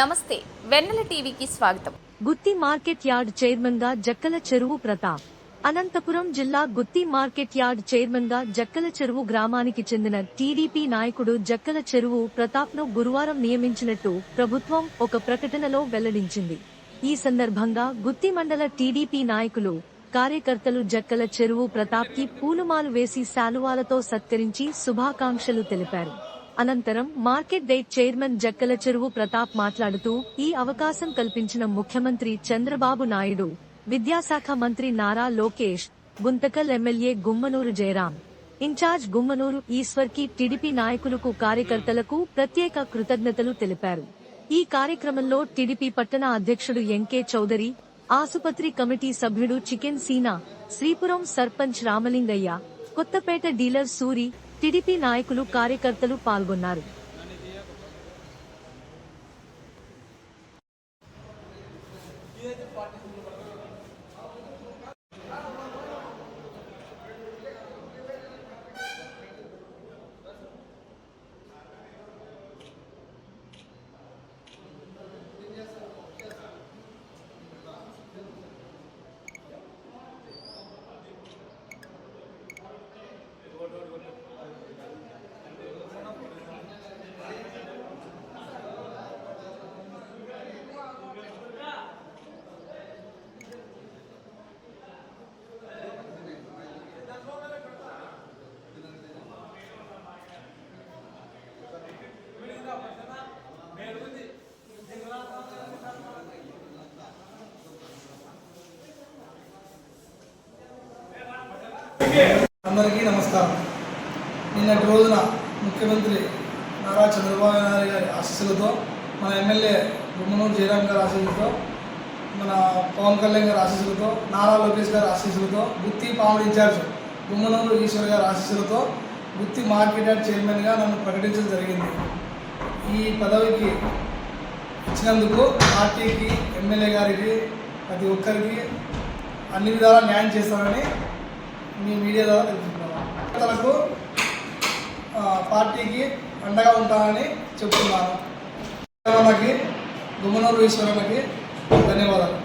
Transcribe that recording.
నమస్తే వెన్నెల టీవీకి స్వాగతం. గుత్తి మార్కెట్ యార్డ్ చైర్మన్గా జక్కల చెరువు ప్రతాప్. అనంతపురం జిల్లా గుత్తి మార్కెట్ యార్డ్ చైర్మన్గా జక్కల చెరువు గ్రామానికి చెందిన టీడీపీ నాయకుడు జక్కల చెరువు ప్రతాప్ను గురువారం నియమించినట్టు ప్రభుత్వం ఒక ప్రకటనలో వెల్లడించింది. ఈ సందర్భంగా గుత్తి మండల టీడీపీ నాయకులు కార్యకర్తలు జక్కల చెరువు ప్రతాప్కి పూలమాలు వేసి శాలువాలతో సత్కరించి శుభాకాంక్షలు తెలిపారు. అనంతరం మార్కెట్ డేట్ చైర్మన్ జక్కల చెరువు ప్రతాప్ మాట్లాడుతూ ఈ అవకాశం కల్పించిన ముఖ్యమంత్రి చంద్రబాబు నాయుడు విద్యాశాఖ మంత్రి నారా లోకేష్ గుంతకల్ ఎమ్మెల్యే గుమ్మనూరు జయరాం ఇన్ఛార్జ్ గుమ్మనూరు ఈశ్వర్కి టీడీపీ నాయకులకు కార్యకర్తలకు ప్రత్యేక కృతజ్ఞతలు తెలిపారు. ఈ కార్యక్రమంలో టీడీపీ పట్టణ అధ్యక్షుడు ఎంకే చౌదరి ఆసుపత్రి కమిటీ సభ్యుడు chicken Seena Sripuram sarpanch Ramalingaiah Kothapeta dealer Suri TDP నాయకులు కార్యకర్తలు పాల్గొన్నారు. అందరికీ నమస్కారం. నిన్నటి రోజున ముఖ్యమంత్రి నారా చంద్రబాబు నాయుడు గారి ఆశీస్సులతో మన ఎమ్మెల్యే గుమ్మనూరు జయరామ్ గారి ఆశీస్సులతో మన పవన్ కళ్యాణ్ గారి ఆశీస్సులతో నారా లోకేష్ గారి ఆశీస్సులతో గుత్తి పాముడు ఇన్ఛార్జ్ గుమ్మనూరు ఈశ్వర్ గారి ఆశీస్సులతో గుత్తి మార్కెట్ యార్డ్ చైర్మన్గా నన్ను ప్రకటించడం జరిగింది. ఈ పదవికి ఇచ్చినందుకు పార్టీకి ఎమ్మెల్యే గారికి ప్రతి ఒక్కరికి అన్ని విధాలా న్యాయం చేస్తానని మీ మీడియా ద్వారా తెలుసుకున్నాను తనకు పార్టీకి అండగా ఉంటానని చెప్తున్నాను. గుమ్మనూరు ఈశ్వరన్నకి ధన్యవాదాలు.